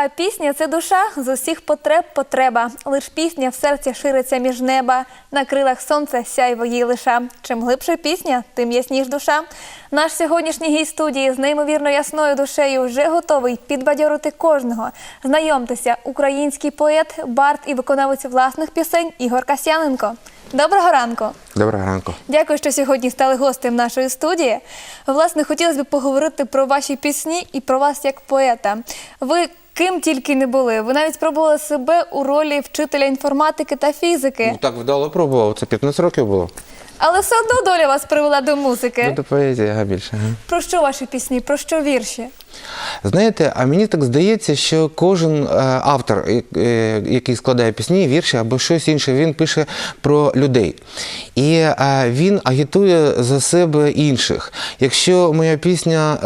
А пісня це душа з усіх потреб потреба. Лиш пісня в серці шириться між неба. На крилах сонця сяйво їй лиша. Чим глибше пісня, тим ясніш душа. Наш сьогоднішній гість студії з неймовірно ясною душею вже готовий підбадьорити кожного. Знайомтеся, український поет, бард і виконавець власних пісень Ігор Касяненко. Доброго ранку! Доброго ранку. Дякую, що сьогодні стали гостем нашої студії. Власне, хотілося б поговорити про ваші пісні і про вас як поета. Ви ким тільки не були. Ви навіть спробували себе у ролі вчителя інформатики та фізики, Ну, так вдало пробував. Це 15 років було. але все одно доля вас привела до музики. Ну, до поезії ага, більше. Про що ваші пісні? Про що вірші? Знаєте, а мені так здається, що кожен е, автор, е, е, який складає пісні, вірші або щось інше, він пише про людей. І він агітує за себе інших. Якщо моя пісня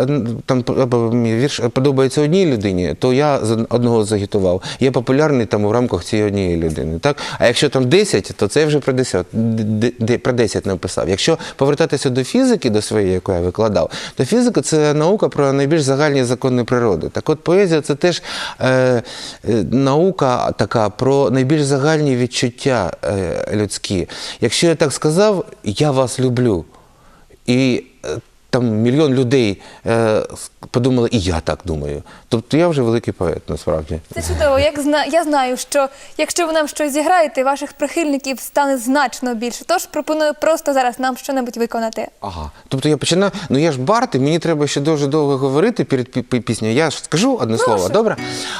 там або мій вірш подобається одній людині, то я одного загітував. Я популярний там у рамках цієї однієї людини. Так? А якщо там 10, то це я вже про 10, д- д- про 10 написав. Якщо повертатися до фізики, до своєї, яку я викладав, то фізика це наука про найбільш загальні закони природи. Так от поезія це теж е, е, наука така про найбільш загальні відчуття е, людські. Якщо я так сказав, я вас люблю. І там мільйон людей е, подумали, і я так думаю. Тобто я вже великий поет, насправді. Це чудово. Як зна... Я знаю, що якщо ви нам щось зіграєте, ваших прихильників стане значно більше. Тож пропоную просто зараз нам щонебудь виконати. Ага. Тобто я починаю. Ну я ж бард, і мені треба ще дуже довго говорити перед пі- пі- піснею. Я ж скажу одне слово, добре?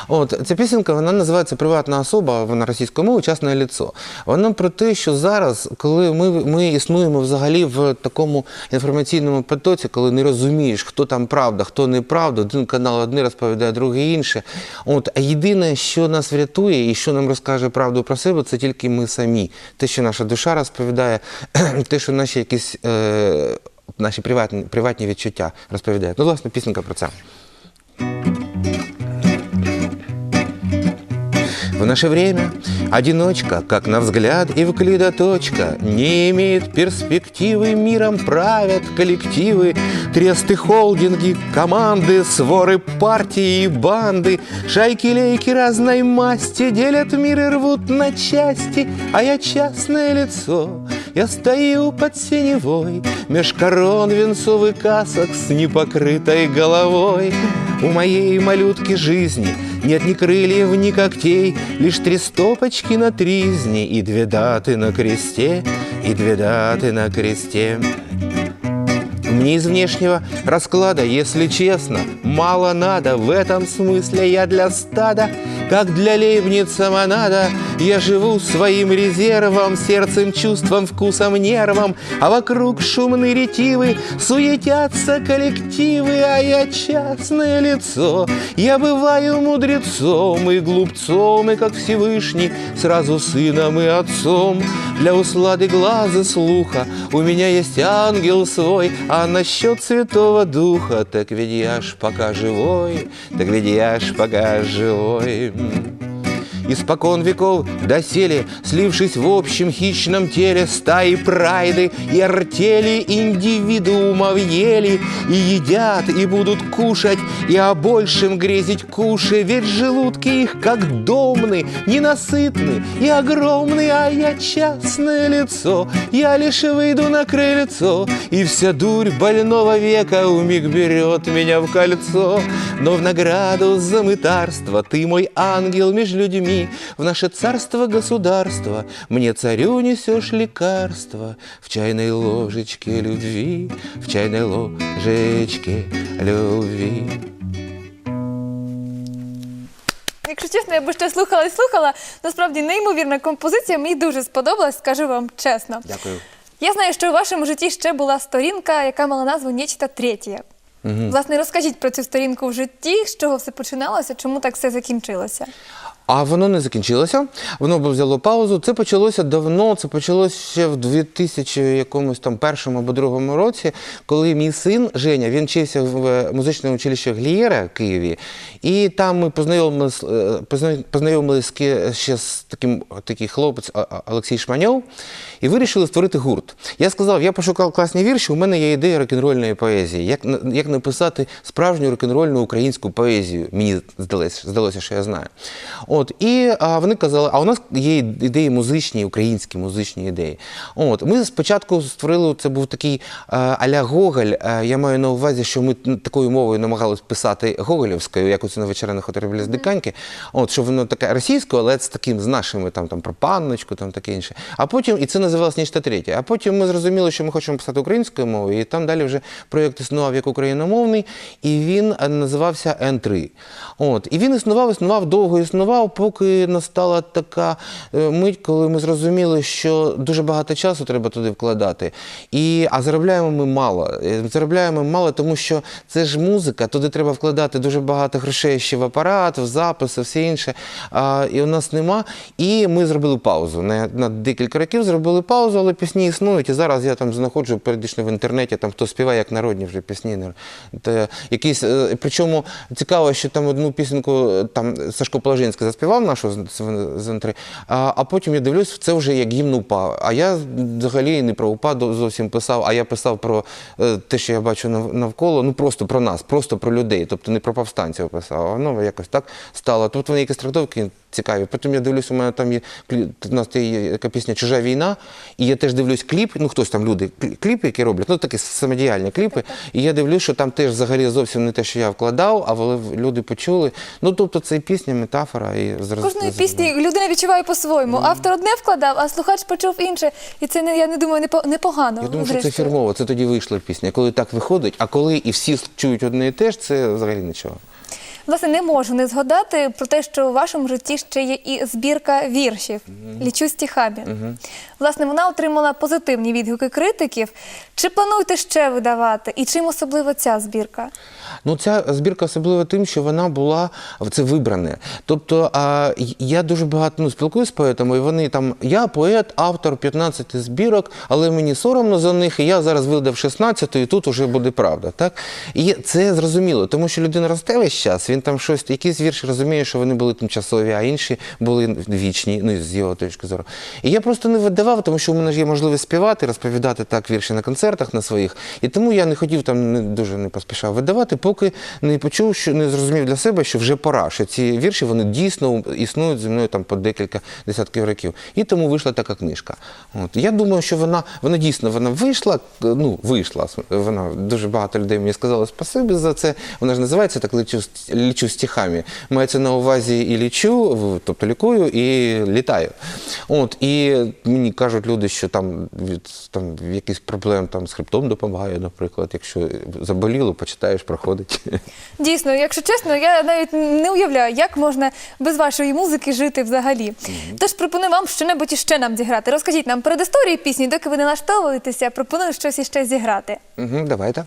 От ця пісенька вона називається Приватна особа, вона російською мовою, частне ліцо. Вона про те, що зараз, коли ми, ми існуємо взагалі в такому інформаційному потоці, коли не розумієш, хто там правда, хто неправда, один канал одне розповідає, другий інше. От а єдине, що нас врятує і що нам розкаже правду про себе, це тільки ми самі. Те, що наша душа розповідає, те, що наші якісь. Е- Наші приватні, приватні відчуття розповідають. Ну, власне, пісенька про це. В наше время. Одиночка, как на взгляд Евклида не имеет перспективы, миром правят коллективы, тресты, холдинги, команды, своры, партии и банды, шайки-лейки разной масти делят мир и рвут на части, а я частное лицо, я стою под синевой, меж корон венцовых касок с непокрытой головой. У моей малютки жизни нет ни крыльев, ни когтей, Лишь три стопочки на тризне И две даты на кресте, и две даты на кресте. Мне из внешнего расклада, если честно, мало надо. В этом смысле я для стада, как для лейбница монада. Я живу своим резервом, сердцем, чувством, вкусом, нервом, а вокруг шумные ретивы, суетятся коллективы, а я частное лицо. Я бываю мудрецом и глупцом, и как Всевышний, сразу сыном и отцом. Для услады глаза слуха у меня есть ангел свой, а насчет Святого Духа, так ведь я ж пока живой, так ведь я ж пока живой. Испокон веков доселе, слившись в общем хищном теле стаи прайды и артели индивидуумов ели и едят, и будут кушать, и о большем грезить кушай, ведь желудки их как домны, ненасытны и огромны, а я частное лицо, я лишь выйду на крыльцо, и вся дурь больного века умиг берет меня в кольцо, но в награду за мытарство ты мой ангел меж людьми, в наше царство государство мне царю несешь лекарство в чайной ложечке любви, в чайной ложечке любви. Якщо чесно, я би ще слухала і слухала. Насправді неймовірна композиція. Мені дуже сподобалась, скажу вам чесно. Дякую. Я знаю, що у вашому житті ще була сторінка, яка мала назву Нечто третє. Власне, розкажіть про цю сторінку в житті, з чого все починалося, чому так все закінчилося. А воно не закінчилося. Воно взяло паузу. Це почалося давно. Це почалося ще в 2000 якомусь там першому або другому році, коли мій син Женя він вчився в е, музичному училищі Глієра в Києві, і там ми познайомились, е, ще з таким такий хлопець Олексій Шманьов, і вирішили створити гурт. Я сказав, я пошукав класні вірші. У мене є ідея рок-н-рольної поезії. Як як написати справжню рок-н-рольну українську поезію? Мені здалося, здалося, що я знаю. І а, вони казали, а у нас є ідеї музичні, українські музичні ідеї. От ми спочатку створили це був такий а, аля Гоголь. А, я маю на увазі, що ми такою мовою намагалися писати Гоголівською, як оце на вечеринах отримали з диканьки. От що воно таке російською, але з таким з нашими там, там про панночку, там таке інше. А потім і це називалось нічто третє. А потім ми зрозуміли, що ми хочемо писати українською мовою, і там далі вже проєкт існував як україномовний, і він е, називався Н3. От і він існував, існував довго існував, поки настала така е, мить, коли ми зрозуміли, що дуже багато часу треба туди вкладати. І, а заробляємо ми мало. Е, Заробляємо мало, тому що це ж музика, туди треба вкладати дуже багато грошей ще в апарат, в записи, все інше. А, і у нас нема. І ми зробили паузу. На, на декілька років зробили паузу, але пісні існують. І зараз я там знаходжу періодично в інтернеті, там хто співає як народні вже пісні. Якісь, е, причому цікаво, що там одну пісеньку там Сашко Положинський заспівав нашу з, Н3, а, а потім я дивлюсь, це вже як гімн УПА. А я взагалі не про УПА зовсім писав, а я писав про е, те, що я бачу навколо, ну просто про нас, просто про людей, тобто не про повстанців писав. А воно якось так стало. Тут вони якісь трактовки цікаві. Потім я дивлюсь, у мене там є у нас є така пісня Чужа війна, і я теж дивлюсь кліп, ну хтось там люди, кліпи, які роблять, ну такі самодіяльні кліпи. І я дивлюсь, що там теж взагалі зовсім не те, що я вкладав, а люди почули. Ну тобто це пісня, метафора і зрозуміло. Кожної пісні людина відчуває по-своєму. Автор одне вкладав, а слухач почув інше. І це не я не думаю, непо- непогано. Я думаю, що це фірмово, це тоді вийшла пісня. Коли так виходить, а коли і всі чують одне і те ж, це взагалі нічого. Власне, не можу не згадати про те, що у вашому житті ще є і збірка віршів Лічу стихами. Власне, вона отримала позитивні відгуки критиків. Чи плануєте ще видавати? І чим особливо ця збірка? Ну, ця збірка особлива тим, що вона була це вибране. Тобто, а, я дуже багато ну, спілкуюся з поетами, і вони там, я поет, автор 15 збірок, але мені соромно за них, і я зараз видав 16 і тут вже буде правда. Так? І це зрозуміло, тому що людина росте весь час, він там щось, якісь вірші розуміє, що вони були тимчасові, а інші були вічні, ну, з його точки зору. І я просто не видавав, тому що у мене ж є можливість співати, розповідати так вірші на концертах на своїх. І тому я не хотів там не дуже не поспішав видавати, поки не почув, що не зрозумів для себе, що вже пора, що ці вірші вони дійсно існують зі мною там по декілька десятків років. І тому вийшла така книжка. От я думаю, що вона вона дійсно вона вийшла. Ну вийшла. Вона дуже багато людей мені сказали спасибі за це. Вона ж називається так лічу, лічу стихами. Мається на увазі і лічу, тобто лікую, і літаю. От і мені кажуть люди, що там від там якісь проблем там з хребтом допомагає, наприклад, якщо заболіло, почитаєш, проходить. Дійсно, якщо чесно, я навіть не уявляю, як можна без вашої музики жити взагалі. Тож пропоную вам щонебудь іще нам зіграти. Розкажіть нам перед історією пісні, доки ви не налаштовуєтеся, пропоную щось іще зіграти. Угу, давайте.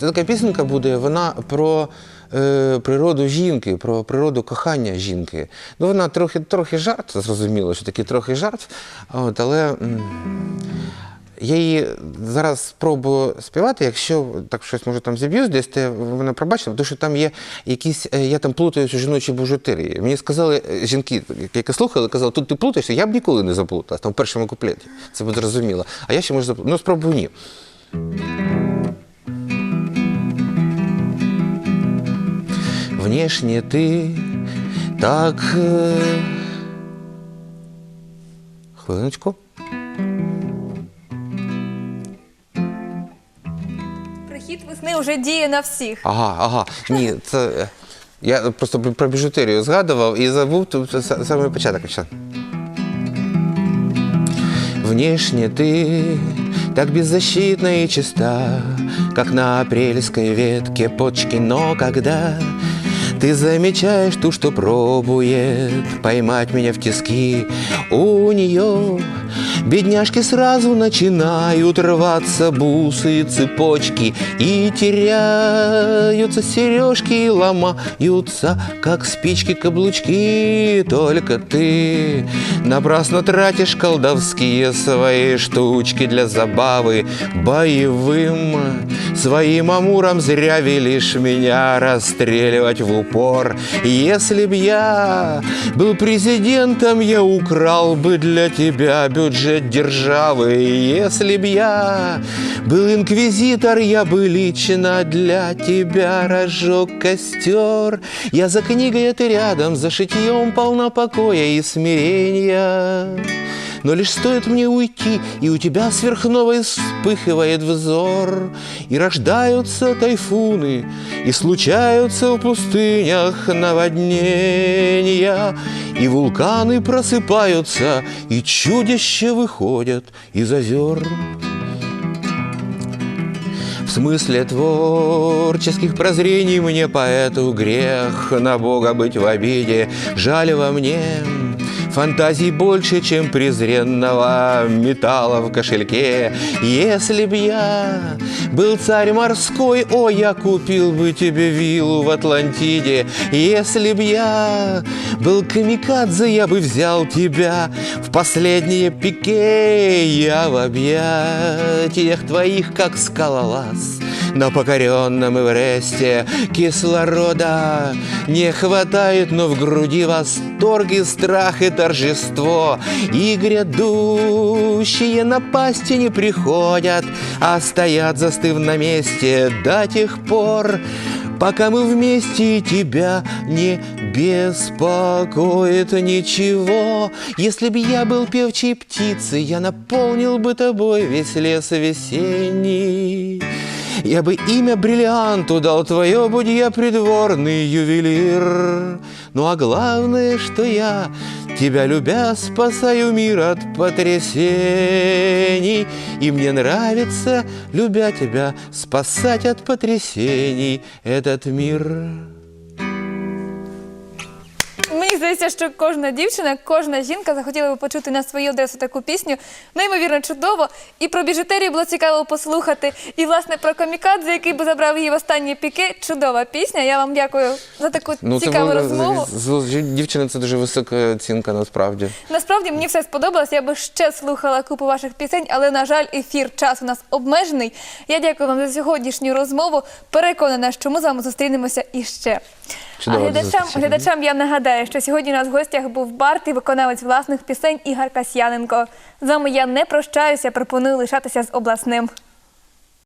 Це така пісенька буде, вона про е, природу жінки, про природу кохання жінки. Ну, вона трохи, трохи жарт, зрозуміло, що такий трохи жарт. От, але я її зараз спробую співати, якщо так щось може там зіб'юсь, десь те ви мене пробачите, тому що там є якісь, е, я там плутаюсь у жіночій бужутерії. Мені сказали е, жінки, які слухали, казали, тут ти плутаєшся, я б ніколи не заплутався, там в першому куплеті. Це буде зрозуміло. А я ще можу заплутати. Ну, спробую ні. Внешне ты так... э, Хвилиночку. Прихід весни вже діє на всіх. Ага, ага. Ні, це. е, Я просто про- про біжутерію згадував і забув тут с- саме початок. ще. Внешне ты так беззащитна и чиста, Как на апрельской ветке почки, но когда ты замечаешь ту, что пробует поймать меня в тиски, у нее Бедняжки сразу начинают рваться бусы и цепочки И теряются сережки и ломаются, как спички каблучки. Только ты напрасно тратишь колдовские свои штучки для забавы. Боевым своим амуром зря велишь меня расстреливать в упор. Если б я был президентом, я украл бы для тебя державы. Если б я был инквизитор, я бы лично для тебя разжег костер. Я за книгой, а ты рядом, за шитьем полна покоя и смирения но лишь стоит мне уйти, и у тебя сверхновой вспыхивает взор, И рождаются тайфуны, и случаются в пустынях наводнения, И вулканы просыпаются, и чудища выходят из озер. В смысле творческих прозрений мне поэту грех На Бога быть в обиде, жаль во мне Фантазий больше, чем презренного металла в кошельке. Если б я был царь морской, о, я купил бы тебе виллу в Атлантиде. Если б я был камикадзе, я бы взял тебя в последнее пике. Я в объятиях твоих, как скалолаз на покоренном Эвересте кислорода не хватает, но в груди восторг и страх и торжество. И грядущие напасти не приходят, а стоят, застыв на месте до тех пор, пока мы вместе тебя не беспокоит ничего. Если б я был певчей птицей, я наполнил бы тобой весь лес весенний. Я бы имя бриллианту дал твое, будь я придворный ювелир. Ну а главное, что я, тебя любя, спасаю мир от потрясений. И мне нравится, любя тебя, спасать от потрясений этот мир. Здається, що кожна дівчина, кожна жінка захотіла би почути на свою адресу таку пісню. Неймовірно чудово. І про біжутерію було цікаво послухати. І власне про камікадзе, який би забрав її в останні піки. Чудова пісня. Я вам дякую за таку цікаву розмову. Дівчина, це дуже висока оцінка насправді. Насправді мені все сподобалось. Я би ще слухала купу ваших пісень, але на жаль, ефір час у нас обмежений. Я дякую вам за сьогоднішню розмову. Переконана, що ми з вами зустрінемося іще. А Чудово, до глядачам, глядачам я нагадаю, що сьогодні у нас в гостях був Барт і виконавець власних пісень Ігор Касьяненко. З вами я не прощаюся, пропоную лишатися з обласним.